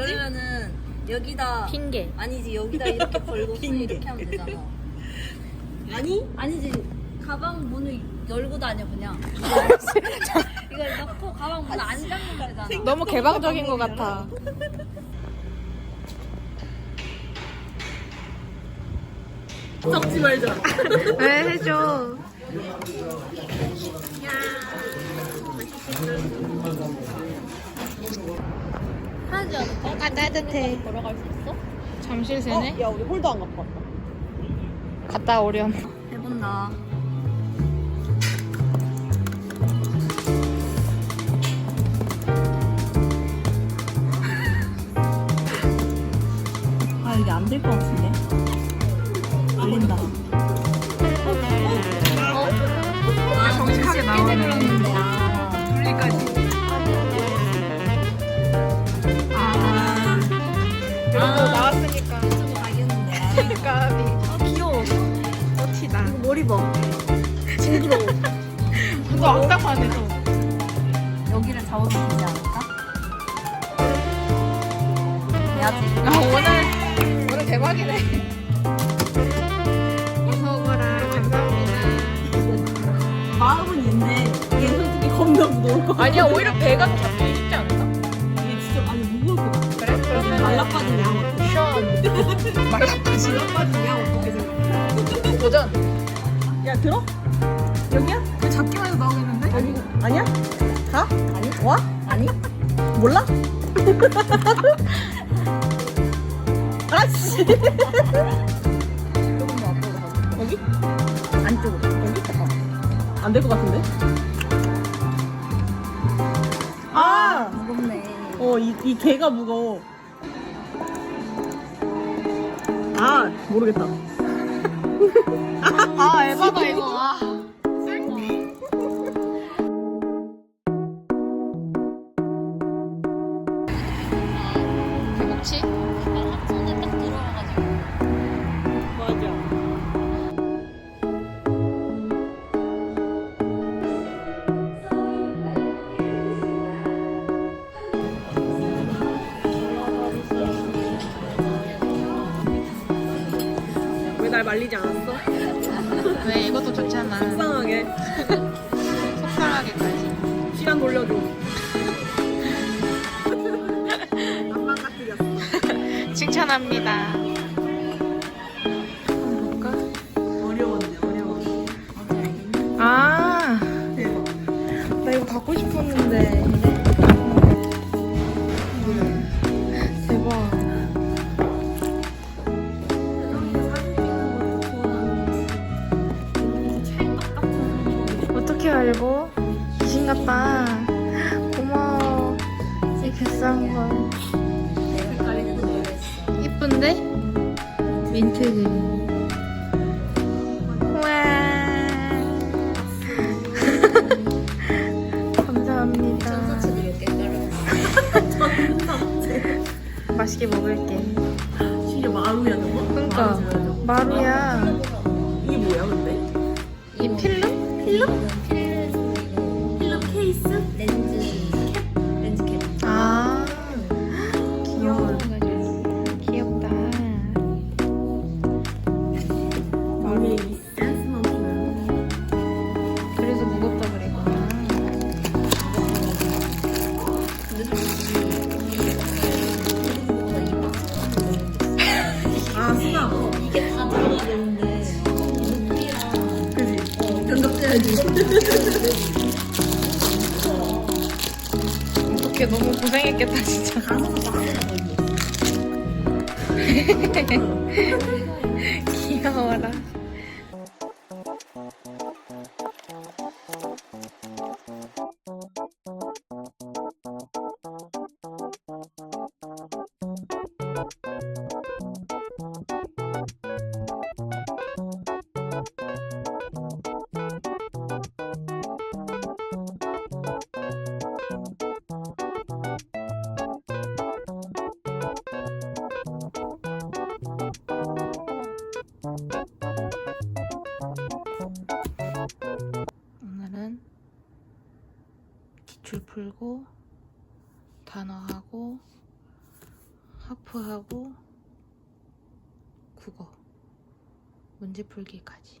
그러면은 여기다 핑계. 아니지 여기다 이렇게 걸고 손 핑계. 이렇게 하면 되잖아. 아니? 아니지 가방 문을 열고 다녀 그냥. 이걸 넣고 가방 문 안 잠그면 되잖아. 너무 개방적인 것 같아. 섞지 말자. 왜 해줘? 하지 않을까? 아 따뜻해. 걸어갈 수 있어? 잠실 어? 세네. 야 우리 홀도 안 갖고 왔다. 갔다 오렴. 해본다. 아 이게 안 될 것 같은데. 걸린다. 아 정직하게 나오네. 둘리까지. 봐. 징그러워. 너 악당만 해서. 여기를 잡아도 되지 않을까? 해야지. 아 오늘 오늘 대박이네. 오거라. 감사합니다. 마음은 있는데 이게 솔직히 겁나 무거울 것 같아. 아니야 오히려 배가 더 잡기 쉽지 않을까? 이게 진짜 아니 무거울 것 같아. 그래? 그러면 말라빠진 양 어때? 션. 말라빠지. 말라빠진 양 어떻게 도전. 야 들어? 여기야? 왜 잡기만 해도 나오겠는데? 아니 아니야? 가? 아니? 와? 아니? 몰라? 아씨 조금 더 앞으로 가자. 여기? 안쪽으로. 여기? 안될 것 같은데? 아! 무겁네. 어, 이, 이 개가 무거워. 아, 모르겠다. 아 에바다 이거. 아. 배고프지? 아, 손에 딱 들어와가지고. 맞아. 왜 날 말리지 좋잖아. 속상하게. 속상하게까지. 시간 돌려줘. 안 망가뜨렸어. 칭찬합니다. 어려웠네, 어려워. 아, 대박. 나 이거 갖고 싶었는데. 어떻게 알고? 귀신 같다. 고마워. 이 비싼 거. 이쁜데? 민트 그린. 우와. 감사합니다. 맛있게 먹을게. 진짜 마루야, 저거? 그러니까 마루. 마루야. 이게 뭐야, 근데? 이? 필름? 필름. 어, 견적돼야지. 어떻게 너무 고생했겠다 진짜. 귀여워라. 기출 풀고 단어하고 하프하고 국어 문제 풀기까지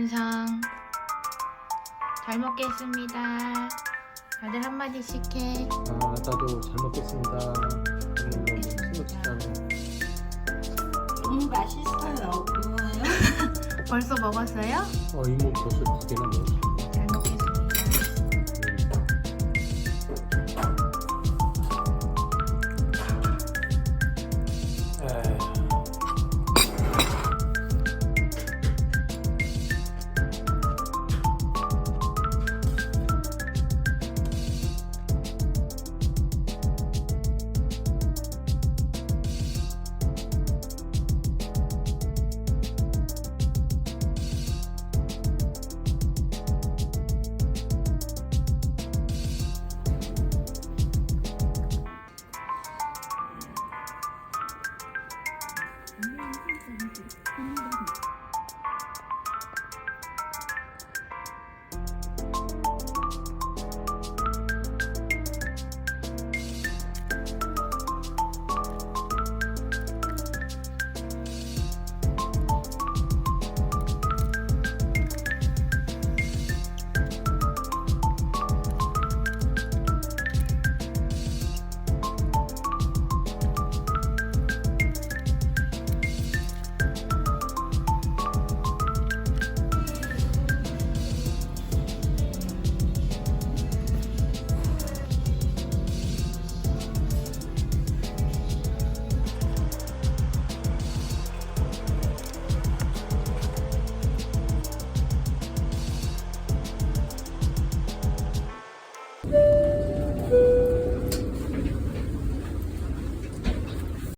완성 잘 먹겠습니다 다들 한마디씩 해 아, 나도 잘 먹겠습니다. 오늘 너무 맛있어요. 고마워요. 벌써 먹었어요? 어, 이모 벌써 두 개나 먹었어. いいよ。